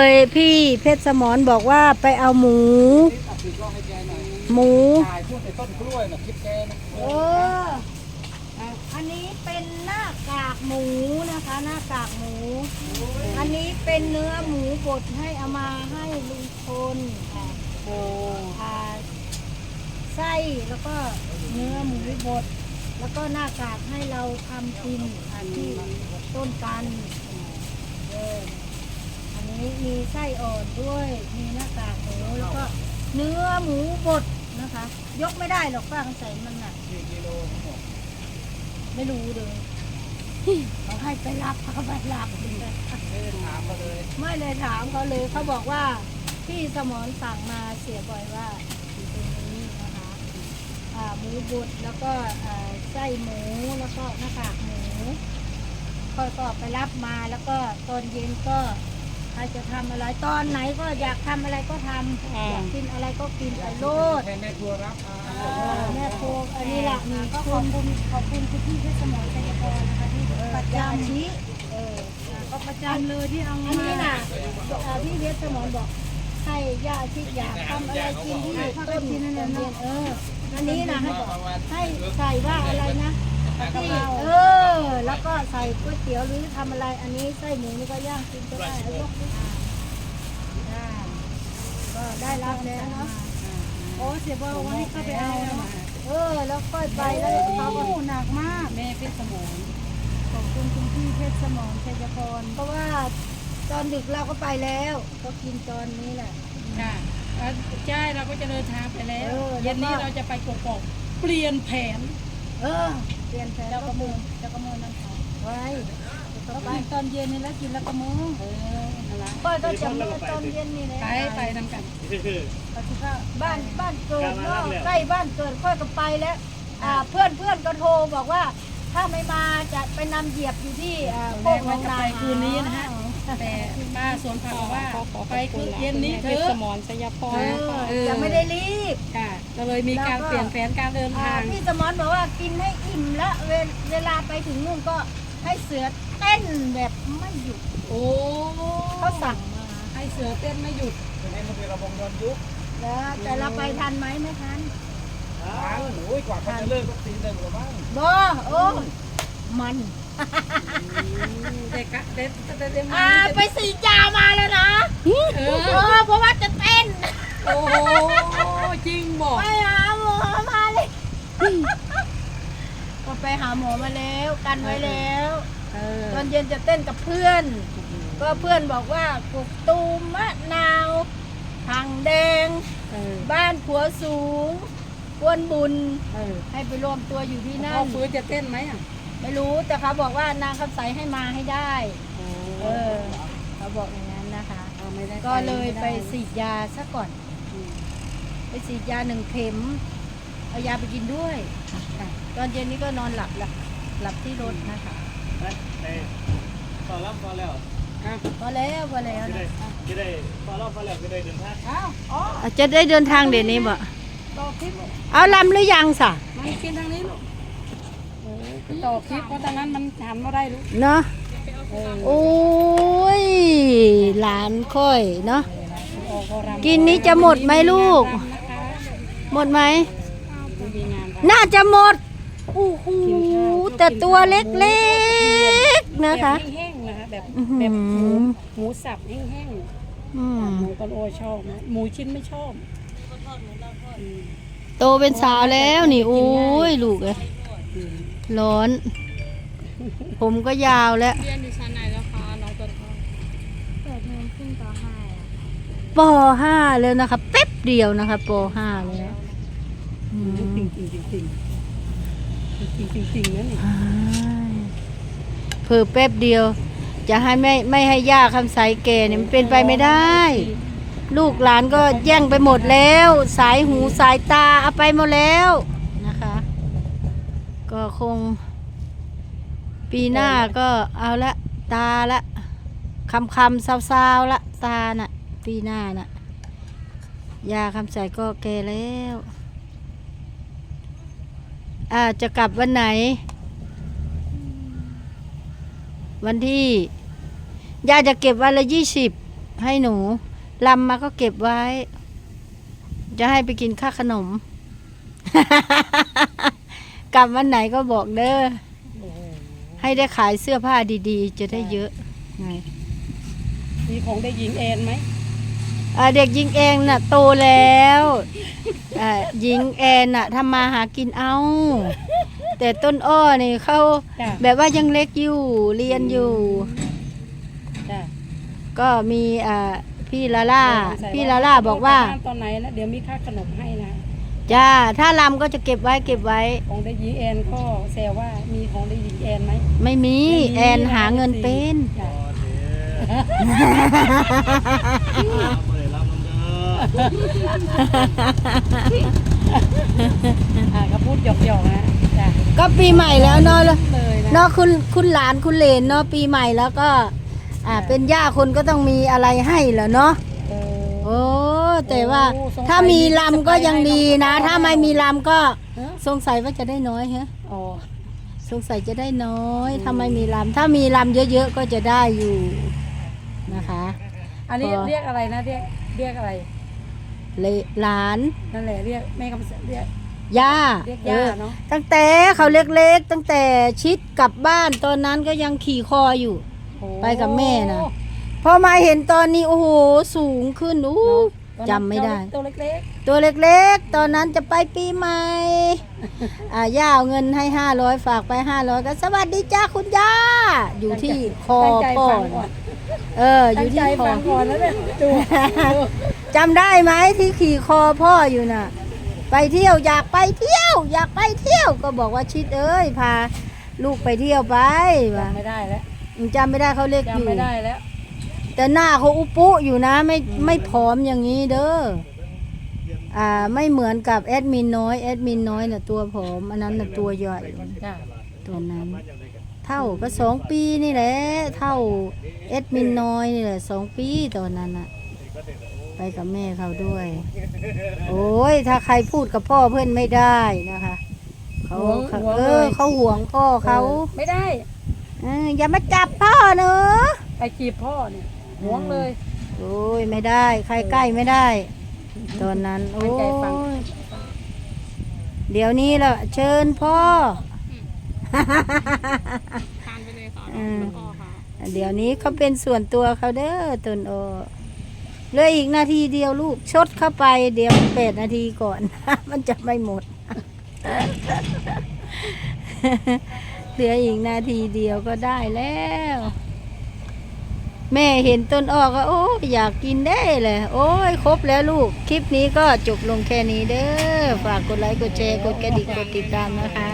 เลยพี่เพชรสมรบอกว่าไปเอาหมู หมูถ่ายพวกไอ้ต้นกล้วยน่ะคลิปแกนะเอออันนี้เป็นหน้ากากหมูนะคะ หน้ากากหมู อันนี้เป็นเนื้อหมูบดให้เอามาให้ลุงพลค่ะโอ้อ่าไส้แล้วก็เนื้อหมูบดแล้วก็หน้ากากให้เราทำกินที่ต้นกันเออ มีไส้อ่อนด้วย มีหน้ากากหมูแล้วก็เนื้อหมูบดนะคะ ยกไม่ได้หรอกป้าคำใส่มันน่ะกี่กิโลทั้งหมดไม่รู้เลยเขาให้ไปรับเขาไปรับไม่ได้ถามมาเลยไม่เลยถามเขาเลยเขาบอกว่าพี่สมรสั่งมาเสียบ่อยว่าอยู่ตรงนี้นะคะอ่าหมูบดแล้วก็อ่าไส้หมูแล้วก็หน้ากากหมูก็ก็ไปรับมาแล้วก็ตอนเย็นก็ใค รจะทำอะไรตอนไหนก็อยากทำอะไรก็ทำอยากกินอะไรก็กินไปโลดแค่แม่ครัวรับมาแม่โคอันนี้แหละมีก็ขอบคุณขอบคุณคุณพี่เพชรสมรชัยพรนะคะที่ประจำชี้เออก็ประจำเลยที่เอาอันนี้น่ะอ่าพี่เพชรสมรบอกให้ย่าที่อยากทำอะไรกินที่ต้นที่นั่นน่ะเอออันนี้นะให้บอกให้ใส่ว่าอะไรนะที่ เออ แล้วก็ใส่ก๋วยเตี๋ยวหรือทำอะไร อันนี้ไส้หมูนี่ก็ย่างกินก็ได้เอายกขึ้นได้ก็ได้รับแล้วเนาะ โอ้เสียบอว่าให้เขาไปเอาเนาะเออ แล้วค่อยไปแล้วเขาก็หนักมากแม่เพชรสมองขอบคุณคุณพี่เพชรสมองชัยพรเพราะว่าตอนดึกเราก็ไปแล้ว ก็กินตอนนี้แหละค่ะใช่เราก็จะเดินทางไปแล้วเย็นนี้เราจะไปกกอกเปลี่ยนแผน เออ เปลี่ยนแผนเจ้าก็กระมืมืออเจ้ากระมือนั่นค่ะไว้ก็กินตอนเย็นนี่แล้วกินแล้วกระมือเออนั่นละก็ต้องจำตอนเย็นนี่แหละไปไปนำกันบ้านบ้านเกิดเนาะใกล้บ้านเกิดค่อยก็ไปแล้วอ่าเพื่อนเพื่อนก็โทรบอกว่า ถ้าไม่มาจะไปนำเหยียบอยู่ที่อ่าโคแม่กขว่าองจะนาไปคืนนี้นะฮะ แต่ป้าสวนผักบอกว่าไปคืนเย็นนี้เถเพชรอะสมรสยพเอรอยังไม่ได้รีบค่ะก็เลยมีการเปลี่ยนแผนการเดินอ่าทางพี่สมอนบอกว่ากินให้อิ่มแล้วเวลเวลาไปถึงนู่นก็ให้เสือเต้นแบบไม่หยุดโอ้เขาสั่งมาให้เสือเต้นไม่หยุดจะให้มันเป็นระบงย้อนยุคแล้วแต่เราไปทันไหมไม่ทันอ้าวโอ้ยกว่าเขาจะเลิกก็ตีหนึ่งหรือบ้างบอโอ้มัน เด็กอะเด็กเด็กเด็กอ่าไปสีจามาแล้วนะเอเอออเพราะว่าจะเต้นโอ้โหจริงบอกไปหาหมอมาเลยก็ไปหาหมอมาแล้วกันไว้แล้วเออตอนเย็นจะเต้นกับเพื่อน ก็เพื่อนบอกว่ากุกตูมมะนาวทางแดงเออบ้านผัวสูงกวนบุญเออให้ไปรวมตัวอยู่ที่นั่พ่อนฟื้นจะเต้นไหมอะ ไม่รู้แต่เขาบอกว่านางคำใสให้มาให้ได้ เอเออเขาบอกอย่างนั้นนะคะ เอาไม่ได้ก็เลยไปม่ด้ฉีดยาซะก่อน อืมไปฉีดยาหนึ่งเข็มเอายาไปกินด้วยค่ะตอนเย็นนี้ก็นอนหลับหลับหลับที่รถนะคะตอนรับพอแล้วอะพอแล้วพอแล้วจะได้นะจะได้ตอนรับพอแล้วจะได้เดินทางอ้าวอ๋อจะได้เดินทางเดี๋ยวนี้บ่ต่อคลิปเอาลำหรือยังสะมันกินทางนี้ลูกเออ ต่อคลิปเพราะตอนนั้นมันหันมาได้ลูกเนาะเออโอ้ยหลานค่อยเนาะออกก็รำกินนี้จะหมดไหมลูกรำนะคะหมดไหม มีงานรำน่าจะหมดโอ้โหแต่ตัวเล็กๆนะคะ แบบแห้งๆนะคะแบบอื้อหือ แบบหมูหมูสับแห้งอืมๆหมูต้นโอชอบนะหมูชิ้นไม่ชอบอืมโตเป็นสาวแล้วนี่โอ้ยลูกเอ้ย ร้อน ผมก็ยาวแล้วเรียนอยู่ชั้นไหนแล้วคะน้องต้นข้าวเปิดเทอมขึ้นป .5 ป .5 แล้วนะคะแป๊บเดียวนะคะป .5 แล้วอืมจริงจริงจริงจริงจริงจริงจริงนะนี่เพิ่แป๊บเดียว จะให้ไม่ไม่ให้ย่าคำใสแก่เนี่ยมันเป็นไปไม่ได้ ลูกหลานก็แย่งไปหมดแล้ว สายหูสายตาเอาไปหมดแล้วนะคะ ก็คง ปีหน้าก็เอาละตาละคำคำซาวๆละตาน่ะ ปีหน้าน่ะ ยาคำใสก็แก่แล้วอ่าจะกลับวันไหน วันที่ยาจะเก็บวันละยี่สิบให้หนูลำมาก็เก็บไว้ จะให้ไปกินค่าขนม กลับวันไหนก็บอกเด้อโอ้โหให้ได้ขายเสื้อผ้าดีๆ จะได้เยอะไงมีของได้หญิงแอนไหมอ่าเด็กหญิงเองน่ะโตแล้วอ่าหญิงแอนน่ะทำมาหากินเอา แต่ต้นอ้อนี่เขาจ้ะ แบบว่ายังเล็กอยู่เรียนอยู่ จ้ะก็มีอ่าพี่ลาล่าใส่พี่ลาล่าบอกว่าไปบ้นตอนไหนนะเดี๋ยวมีค่าขนมให้นะ จ้า ถ้าลำก็จะเก็บไว้เก็บไว้ ของได้หญิงแอนก็แซวว่ามีของได้หญิงแอนไหมไม่มีไม่มี แอนหาเงินเป็น จ้ะเมื่อรับมันเด้ออ่าก็พูดหยอกๆนะจ้ะก็ปีใหม่แล้วเนาะเลยนะ เนาะคุณคุณหลานคุณเหลนเนาะปีใหม่แล้วก็ อ่า เป็นย่าคนก็ต้องมีอะไรให้แหล้วเนาะ เออ โอ้ แต่ว่าโอ้สงสัยถ้ามีลำก็ยังดีนะมีสะพายให้น้องถ้าไม่มีลำก็ฮะ สงสัยว่าจะได้น้อยฮะอ๋อสงสัยจะได้น้อยถ้าไม่มีลำถ้ามีลำเยอะๆก็จะได้อยู่นะคะ อันนี้พอเรียกอะไรนะเรียกเรียกอะไร เลหลานนั่นแหละเรียกแม่คำเรียก ย่าเรียกเออย่าเนาะตั้งแต่เขาเล็กๆตั้งแต่ชิดกลับบ้านตอนนั้นก็ยังขี่คออยู่ โอ้ ไปกับแม่น่ะ พอมาเห็นตอนนี้โอ้โหสูงขึ้นอู้ตอนนั้น จำไม่ได้ ตัวเล็กตัวเล็กๆ ตอนนั้นจะไปปีใหม่อ่าย่าเอาเงินให้ห้าร้อยฝากไปห้าร้อยก็สวัสดีจ้าคุณย่า อยู่ที่คอตั้งใจพ่อฟังก่อนเออ อตั้ยู่งที่ใจคอ ฟังก่อนแล้วเนี่ยดูจำได้ไหมที่ขี่คอพ่ออยู่น่ะ ไปเที่ยวอยากไปเที่ยว อยากไปเที่ยวก็บอกว่าชิดเอ้ยพา ลูกไปเที่ยวไปว่ะจำไม่ได้แล้วจำไม่ได้เขาเล็กอยู่จำไม่ได้แล้ว แต่หน้าเขาอุปุอยู่นะไม่ไม่ผอมอย่างนี้เด้ออ่าไม่เหมือนกับแอดมินน้อยแอดมินน้อยน่ะตัวผอมอันนั้นน่ะตัวใหญ่จ้ะตัวนั้น เท่าก็สองปีนี่แหละเท่าแอดมินน้อยนี่แหละสองปีตอนนั้นน่ะไปกับแม่เขาด้วย โอ้ยถ้าใครพูดกับพ่อเพื่อนไม่ได้นะคะเขาเขาเออเขาห่วงพ่อเขาออไม่ได้ เอออย่ามาจับพ่อเนอะไปจีบพ่อเนี่ย หวงเลย โอ้ยไม่ได้ ใครใกล้ไม่ได้ ตอนนั้น โอ้ตั้งใจฟังยเดี๋ยวนี้ละเชิญพ่อ ทานไปเลยค่ะอืมแล้วก็ค่ะเดี๋ยวนี้เขาเป็นส่วนตัวเขาเด้อตนโอเหลืออีกนาทีเดียวลูกชดเข้าไป เดี๋ยวแปดนาทีก่อน มันจะไม่หมด เหลืออีกนาทีเดียวก็ได้แล้ว แม่เห็นต้นอ้อก็โอ้ยอยากกินได้เลยโอ้ยครบแล้วลูก คลิปนี้ก็จบลงแค่นี้เด้อฝากกดไลค์กดแชร์กดกระดิ่งกดติดตามนะคะ